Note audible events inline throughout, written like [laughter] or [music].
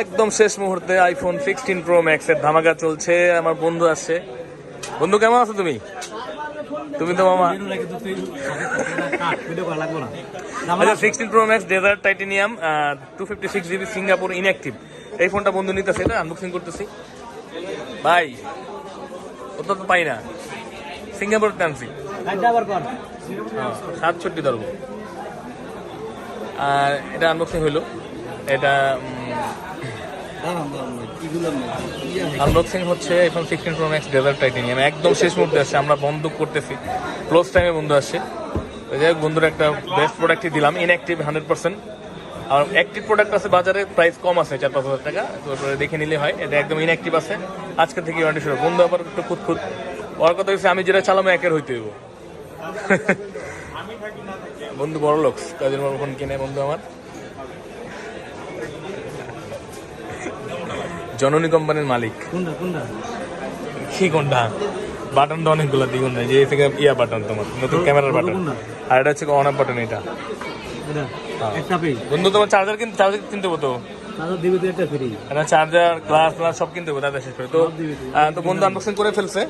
একদম শেষ মুহূর্তে আইফোন সিক্সটিন প্রো ম্যাক্স এর ধামাকা চলছে। আমার বন্ধু আসছে। বন্ধু, কেমন আছো তুমি? তুমি তো মামা। আচ্ছা sixteen pro max desert titanium two fifty six GB Singapore inactive এই ফোনটা বন্ধু নিতেছে, এটা আনবক্সিং করতেছি। ভাই, ওটা তো পাই না। সিঙ্গাপুর টানছি সাতষট্টি ধরবো। আর এটা আনবক্সিং হইল। এটা আনবক্সিং হচ্ছে iPhone sixteen pro max desert titanium একদম শেষ মুহূর্তে আসছে, আমরা বন্ধ করতেছি। ক্লোজ টাইমে বন্ধু আসছে। তো যাই বন্ধুর, একটা বেস্ট প্রোডাক্টই দিলাম ইনঅ্যাক্টিভ হান্ড্রেড পার্সেন্ট আর অ্যাক্টিভ প্রোডাক্ট আছে, বাজারে প্রাইস কম আছে চার পাঁচ হাজার টাকা। তো দেখে নিলে হয়, এটা একদম ইনঅ্যাক্টিভ আছে। আজকে থেকে ওয়ারেন্টি শুরু। বন্ধু, আবার একটু খুঁত ওর কথা হচ্ছে আমি যেটা চালামো একের হইতে হইব। [laughs] বন্ধু বড় লোক কাজের ফোন কিনে, বন্ধু আমার। জননী কোম্পানির মালিক। কোনটা কোনটা? কি কোনটা? বাটন তো অনেকগুলো দ্বিগুণ যে থেকে ইয়া বাটন তোমার নতুন ক্যামেরার বাটন। আর এটা হচ্ছে অন অফ বাটন এটা। হ্যাঁ। বন্ধু তোমার চার্জার কিনতে চার্জার কিনতে হব তো? তারপর দিবে তো একটা ফ্রি এটা চার্জার গ্লাস গ্লাস সব কিনতে হবে দাদা শেষ করে। তো। তো। বন্ধু আনবক্সিং করে ফেলছে।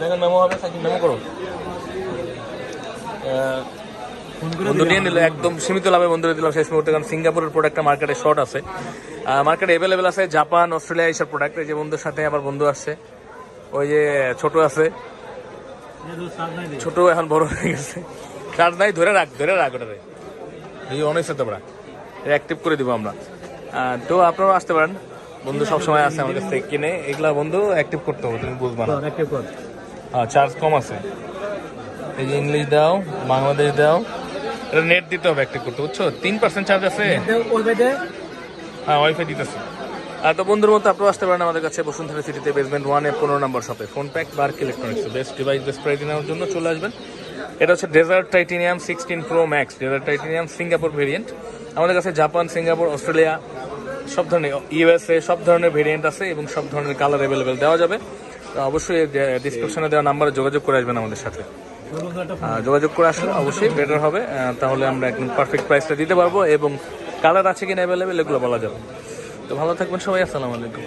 দেখেন মেমো হবে সাকিব মেমো করে। বন্ধু নিয়ে নিলে একদম সীমিত লাভে বন্ধুরা দিলাম শেষ মুহূর্তে কারণ সিঙ্গাপুরের প্রোডাক্টটা মার্কেটে শর্ট আছে। মার্কেটে অ্যাভেলেবেল আছে জাপান অস্ট্রেলিয়া এইসব প্রোডাক্ট এই যে বন্ধুর সাথে আবার বন্ধু আসছে ওই যে ছোট আছে। ছোট এখন বড় হয়ে গেছে। চার্জ নাই ধরে রাখ ধরে রাখ ওটারে। এই অনেক সাথে আমরা অ্যাক্টিভ করে দিব আমরা। তো আপনারাও আসতে পারেন। বন্ধু সবসময় আছে আমার কাছ থেকে কিনে। এগুলা বন্ধু অ্যাক্টিভ করতে হবে তুমি বুঝবা না। হ্যাঁ চার্জ কম আছে। এই যে ইংলিশ দাও বাংলাদেশ দাও। এটা নেট দিতে হবে অ্যাক্টিভ করতে বুঝছ? তিন পার্সেন্ট চার্জ আছে। হ্যাঁ ওয়াইফাই দিতেছে। আর তো বন্ধুর মতো আপনারা আসতে পারেন আমাদের কাছে বসুন্ধরা সিটিতে বেসমেন্ট ওয়ান ওয়ানে পনেরো নম্বর শপে phone pack bark electronics best device best price নেওয়ার জন্য চলে আসবেন। এটা হচ্ছে desert titanium sixteen pro max desert titanium Singapore variant আমাদের কাছে জাপান সিঙ্গাপুর অস্ট্রেলিয়া সব ধরনের ইউএসএ সব ধরনের ভেরিয়েন্ট আছে এবং সব ধরনের কালার অ্যাভেলেবেল দেওয়া যাবে। তো অবশ্যই ডিসক্রিপশনে দেওয়া নাম্বারে যোগাযোগ করে আসবেন আমাদের সাথে। যোগাযোগ করে আসলে অবশ্যই বেটার হবে। তাহলে আমরা একদম পারফেক্ট প্রাইসটা দিতে পারব এবং কালার আছে কিনা অ্যাভেলেবেল এগুলো বলা যাবে তো ভালো থাকবেন সবাই, আসসালামু আলাইকুম।